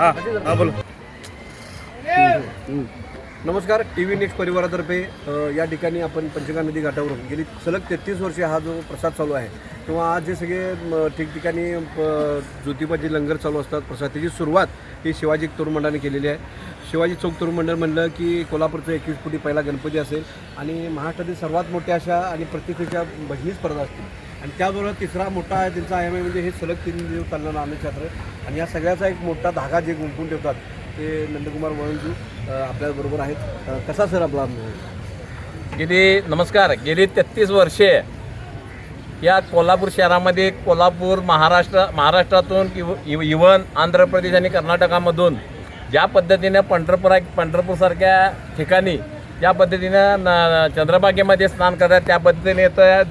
हां हा बोला. नमस्कार टी व्ही नेक्स्ट परिवारातर्फे अ, या ठिकाणी आपण पंचगंगा नदी घाटावरून गेली सलग तेहतीस वर्षे हा जो प्रसाद चालू आहे किंवा आज जे सगळे म, ठिकठिकाणी प- ज्योतिबाचे लंगर चालू असतात प्रसादाची सुरुवात ही शिवाजी तरुण मंडळाने केलेली आहे. शिवाजी चौक तरुण मंडळ म्हणलं की कोल्हापूरचा एकवीस फुटी पहिला गणपती असेल आणि महाराष्ट्रातील सर्वात मोठ्या अशा आणि प्रतिष्ठेच्या भजनी स्पर्धा असतील. आणि त्याबरोबर तिसरा मोठा आहे त्यांचा आयाम आहे म्हणजे हे सलग तीन दिवस चालणारं अन्नछत्र आणि या सगळ्याचा एक मोठा धागा जे गुंपून ठेवतात ते नंदकुमार वळणजू आपल्याबरोबर आहेत. कसा सर आपला अनुभव? गेली नमस्कार. गेली तेहतीस वर्षे या कोल्हापूर शहरामध्ये कोल्हापूर महाराष्ट्र महाराष्ट्रातून किंवा इव- इवन आंध्र प्रदेश आणि कर्नाटकामधून ज्या पद्धतीनं पंढरपूर पंढरपूरसारख्या ठिकाणी ज्या पद्धतीनं न चंद्रभागेमध्ये स्नान करतात त्या पद्धतीने तर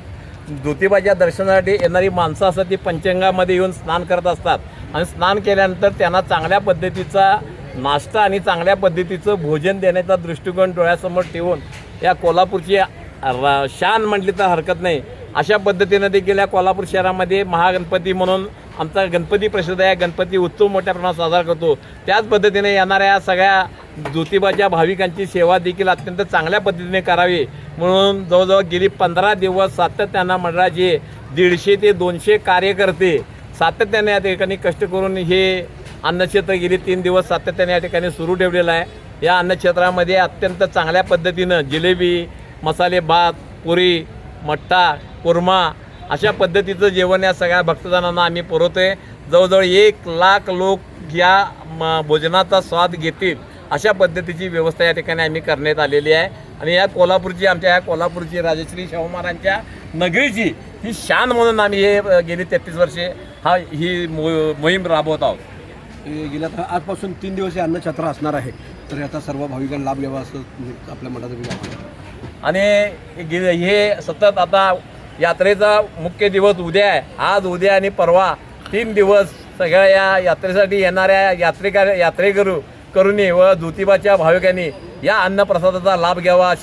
ज्योतिबाच्या दर्शनासाठी येणारी माणसं असतात ती पंचंगामध्ये येऊन स्नान करत असतात. आणि स्नान केल्यानंतर त्यांना चांगल्या पद्धतीचा नाश्ता आणि चांगल्या पद्धतीचं भोजन देण्याचा दृष्टिकोन डोळ्यासमोर ठेवून या कोल्हापूरची र- शान म्हटली तर हरकत नाही. अशा पद्धतीनं देखील या कोल्हापूर शहरामध्ये महागणपती म्हणून आमचा गणपती प्रसिद्ध आहे. गणपती उत्सव मोठ्या प्रमाणात साजरा करतो. त्याच पद्धतीने येणाऱ्या सगळ्या ज्योतिबाच्या भाविकांची सेवा देखील अत्यंत चांगल्या पद्धतीने करावी. म्हणून जवळजवळ गेली पंधरा दिवस सातत्यानं मंडळाचे दीडशे ते दोनशे कार्यकर्ते सातत्याने या ठिकाणी कष्ट करून हे अन्नक्षेत्र गेली तीन दिवस सातत्याने या ठिकाणी सुरू ठेवलेलं आहे. या अन्नक्षेत्रामध्ये अत्यंत चांगल्या पद्धतीनं जिलेबी मसाले भात पुरी मठ्ठा कुर्मा अशा पद्धतीचं जेवण या सगळ्या भक्तजनांना आम्ही पुरवतो आहे जवळजवळ एक लाख लोक या म- भोजनाचा स्वाद घेतील. अशा पद्धतीची व्यवस्था या ठिकाणी आम्ही करण्यात आलेली आहे. आणि या कोल्हापूरची आमच्या या कोल्हापूरची राजश्री शाहू महाराजांच्या नगरीची ही शान म्हणून आम्ही हे गेली तेहतीस वर्षे. हा ही मो- मोहीम राबवत आहोत. हे गेल्या आजपासून तीन दिवस हे अन्नछत्र असणार आहे. तर याचा सर्व भाविकांना लाभ घ्यावा असं आपल्या मठाचं मी आवाहन करतो. आणि गे- हे सतत आता यात्रेचा मुख्य दिवस उद्या आहे. आज उद्या आणि परवा तीन दिवस सगळ्या या यात्रेसाठी येणाऱ्या यात्रेकार यात्रेकरू करूनी व ज्योतिबाच्या भाविकांनी या अन्नप्रसादाचा लाभ घ्यावा. अशी